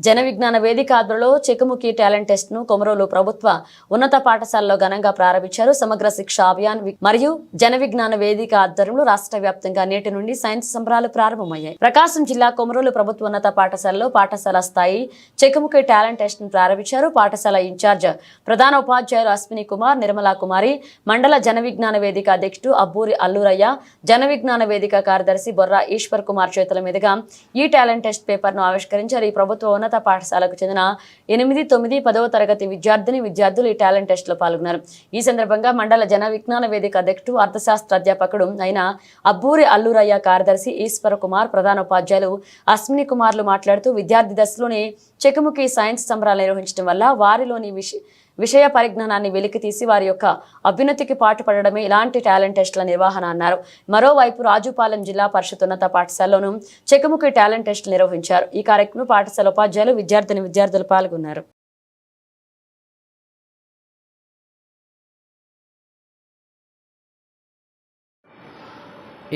జన విజ్ఞాన వేదిక ఆధ్వర్యంలో చెకుముకి టాలెంట్ టెస్ట్ను కొమరోలు ప్రభుత్వ ఉన్నత పాఠశాలలో ఘనంగా ప్రారంభించారు. సమగ్ర శిక్ష అభియాన్ మరియు జన విజ్ఞాన వేదిక ఆధ్వర్యంలో రాష్ట్ర వ్యాప్తంగా నేటి నుండి సైన్స్ సంబరాలు ప్రారంభమయ్యాయి. ప్రకాశం జిల్లా కొమరోలు ప్రభుత్వ ఉన్నత పాఠశాలలో పాఠశాల స్థాయి చెకుముకి టాలెంట్ టెస్ట్ను ప్రారంభించారు. పాఠశాల ఇన్ఛార్జ్ ప్రధాన ఉపాధ్యాయులు అశ్విని కుమార్ నిర్మలా కుమారి మండల జన విజ్ఞాన వేదిక అధ్యక్షుడు అబ్బూరి అల్లూరయ్య జన విజ్ఞాన వేదిక కార్యదర్శి బొర్రా ఈశ్వర్ కుమార్ చేతుల మీదుగా ఈ టాలెంట్ టెస్ట్ పేపర్ను ఆవిష్కరించారు. ఈ ప్రభుత్వ ఉన్నత పాఠశాలకు చెందిన ఎనిమిది తొమ్మిది పదవ తరగతి విద్యార్థిని విద్యార్థులు ఈ టాలెంట్ టెస్ట్లో పాల్గొన్నారు. ఈ సందర్భంగా మండల జన విజ్ఞాన వేదిక అధ్యక్షుడు అర్థశాస్త్ర అధ్యాపకుడు అయిన అబ్బూరి అల్లూరయ్య కార్యదర్శి ఈశ్వర కుమార్ ప్రధాన ఉపాధ్యాయులు అశ్విని కుమార్లు మాట్లాడుతూ విద్యార్థి దశలోనే చెకుముఖి సైన్స్ సంబరాలు నిర్వహించడం వల్ల వారిలోని విష విషయ పరిజ్ఞానాన్ని వెలికితీసి వారి యొక్క అభ్యున్నతికి పాటుపడడమే ఇలాంటి టాలెంట్ టెస్టుల నిర్వహణ అన్నారు. మరోవైపు రాజుపాలెం జిల్లా పరిషత్ ఉన్నత పాఠశాలలోనూ చెకుముకి టాలెంట్ టెస్టులు నిర్వహించారు. ఈ కార్యక్రమంలో పాఠశాల ఉపాధ్యాయులు విద్యార్థిని విద్యార్థులు పాల్గొన్నారు.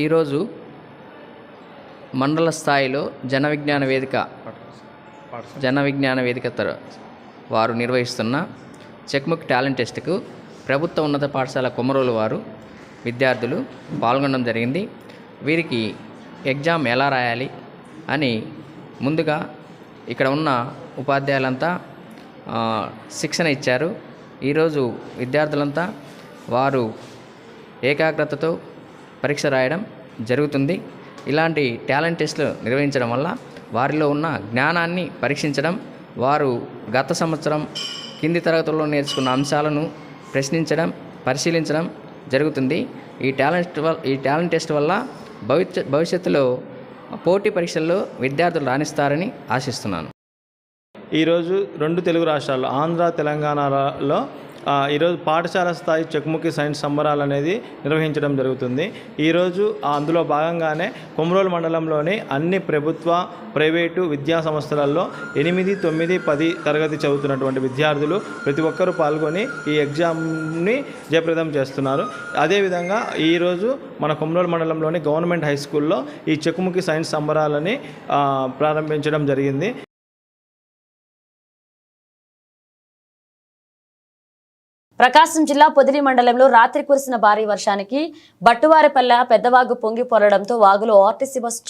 ఈరోజు మండల స్థాయిలో జన విజ్ఞాన వేదిక జన విజ్ఞాన వేదిక తర వారు నిర్వహిస్తున్న చెక్ముక్ టాలెంట్ టెస్ట్కు ప్రభుత్వ ఉన్నత పాఠశాల కొమరోలు వారు విద్యార్థులు పాల్గొనడం జరిగింది. వీరికి ఎగ్జామ్ ఎలా రాయాలి అని ముందుగా ఇక్కడ ఉన్న ఉపాధ్యాయులంతా శిక్షణ ఇచ్చారు. ఈరోజు విద్యార్థులంతా వారు ఏకాగ్రతతో పరీక్ష రాయడం జరుగుతుంది. ఇలాంటి టాలెంట్ టెస్టులు నిర్వహించడం వల్ల వారిలో ఉన్న జ్ఞానాన్ని పరీక్షించడం వారు గత సంవత్సరం కింది తరగతుల్లో నేర్చుకున్న అంశాలను ప్రశ్నించడం పరిశీలించడం జరుగుతుంది. ఈ టాలెంట్ ఈ టాలెంట్ టెస్ట్ వల్ల భవిష్య భవిష్యత్తులో పోటీ పరీక్షల్లో విద్యార్థులు రాణిస్తారని ఆశిస్తున్నాను. ఈరోజు రెండు తెలుగు రాష్ట్రాల్లో ఆంధ్ర తెలంగాణలో ఈరోజు పాఠశాల స్థాయి చెక్ముఖి సైన్స్ సంబరాలు అనేది నిర్వహించడం జరుగుతుంది. ఈరోజు అందులో భాగంగానే కొమరోలు మండలంలోని అన్ని ప్రభుత్వ ప్రైవేటు విద్యా సంస్థలలో ఎనిమిది తొమ్మిది పది తరగతి చదువుతున్నటువంటి విద్యార్థులు ప్రతి ఒక్కరూ పాల్గొని ఈ ఎగ్జామ్ని జయప్రదం చేస్తున్నారు. అదేవిధంగా ఈరోజు మన కొమరోలు మండలంలోని గవర్నమెంట్ హై స్కూల్లో ఈ చెక్కుముఖి సైన్స్ సంబరాలని ప్రారంభించడం జరిగింది. ప్రకాశం జిల్లా పొదిలి మండలంలో రాత్రి కురిసిన భారీ వర్షానికి బట్టువారిపల్లె పెద్దవాగు పొంగి పొరడంతో వాగులో ఆర్టీసీ బస్సు